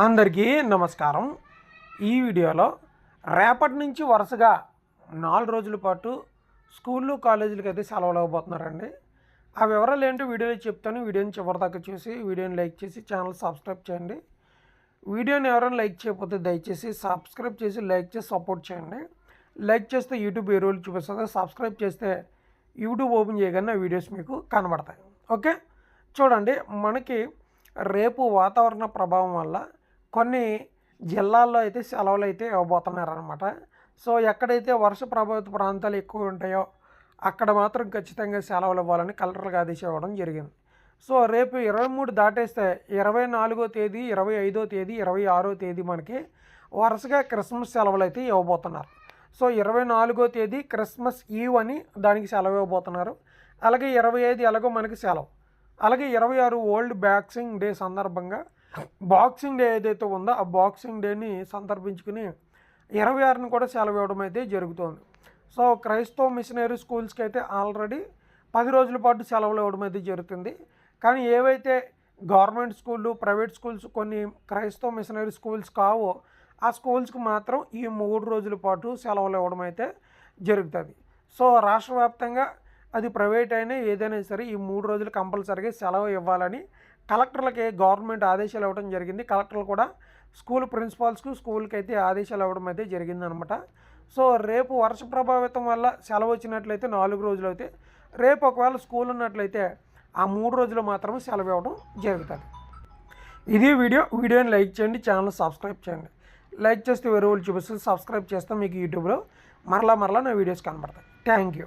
అందరికీ నమస్కారం. ఈ వీడియోలో రేపటి నుంచి వరుసగా నాలుగు రోజుల పాటు స్కూళ్ళు కాలేజీలకి అయితే సెలవులు అవ్వబోతున్నారండి. ఆ వివరాలు ఏంటో వీడియోలో చెప్తాను. వీడియోని చివరిదాకా చూసి వీడియోని లైక్ చేసి ఛానల్ సబ్స్క్రైబ్ చేయండి. వీడియోని ఎవరైనా లైక్ చేయకపోతే దయచేసి సబ్స్క్రైబ్ చేసి లైక్ చేసి సపోర్ట్ చేయండి. లైక్ చేస్తే యూట్యూబ్ ఏ రోజులు చూపిస్తుంది. సబ్స్క్రైబ్ చేస్తే యూట్యూబ్ ఓపెన్ చేయగానే వీడియోస్ మీకు కనబడతాయి. ఓకే? చూడండి మనకి రేపు వాతావరణ ప్రభావం వల్ల కొన్ని జిల్లాల్లో అయితే సెలవులు అయితే ఇవ్వబోతున్నారనమాట సో ఎక్కడైతే వర్ష ప్రభావిత ప్రాంతాలు ఎక్కువ ఉంటాయో అక్కడ మాత్రం ఖచ్చితంగా సెలవులు ఇవ్వాలని కలెక్టర్లకు ఆదేశం ఇవ్వడం జరిగింది. సో రేపు ఇరవై మూడు దాటేస్తే ఇరవై నాలుగో తేదీ ఇరవై ఐదో తేదీ ఇరవై ఆరో తేదీ మనకి వరుసగా క్రిస్మస్ సెలవులు అయితే ఇవ్వబోతున్నారు. సో ఇరవై నాలుగో తేదీ క్రిస్మస్ ఈవ్ అని దానికి సెలవు ఇవ్వబోతున్నారు. అలాగే ఇరవై ఐదు ఎలాగో మనకి సెలవు. అలాగే ఇరవై ఆరు ఓల్డ్ బాక్సింగ్ డే సందర్భంగా బాక్సింగ్ డే ఏదైతే ఉందో ఆ బాక్సింగ్ డేని సందర్భించుకుని ఇరవై ఆరుని కూడా సెలవు ఇవ్వడం అయితే జరుగుతుంది. సో క్రైస్తవ మిషనరీ స్కూల్స్కి అయితే ఆల్రెడీ పది రోజుల పాటు సెలవులు ఇవ్వడం అయితే జరుగుతుంది. కానీ ఏవైతే గవర్నమెంట్ స్కూళ్ళు ప్రైవేట్ స్కూల్స్ కొన్ని క్రైస్తవ మిషనరీ స్కూల్స్ కావో ఆ స్కూల్స్కి మాత్రం ఈ మూడు రోజుల పాటు సెలవులు ఇవ్వడం అయితే జరుగుతుంది. సో రాష్ట్ర వ్యాప్తంగా అది ప్రైవేట్ అయినా ఏదైనా సరే ఈ మూడు రోజులు కంపల్సరీగా సెలవు ఇవ్వాలని కలెక్టర్లకి గవర్నమెంట్ ఆదేశాలు ఇవ్వడం జరిగింది. కలెక్టర్లు కూడా స్కూల్ ప్రిన్సిపాల్స్కు స్కూల్కి అయితే ఆదేశాలు ఇవ్వడం అయితే జరిగిందనమాట సో రేపు వర్ష ప్రభావితం వల్ల సెలవు వచ్చినట్లయితే నాలుగు రోజులు అయితే రేపు ఒకవేళ స్కూల్ ఉన్నట్లయితే ఆ మూడు రోజులు మాత్రమే సెలవు ఇవ్వడం జరుగుతుంది. ఇది వీడియో. వీడియోని లైక్ చేయండి ఛానల్ సబ్స్క్రైబ్ చేయండి. లైక్ చేస్తే వేరే వాళ్ళు చూపిస్తుంది సబ్స్క్రైబ్ చేస్తే మీకు యూట్యూబ్లో మరలా మరలా నా వీడియోస్ కనబడతాయి. Thank you.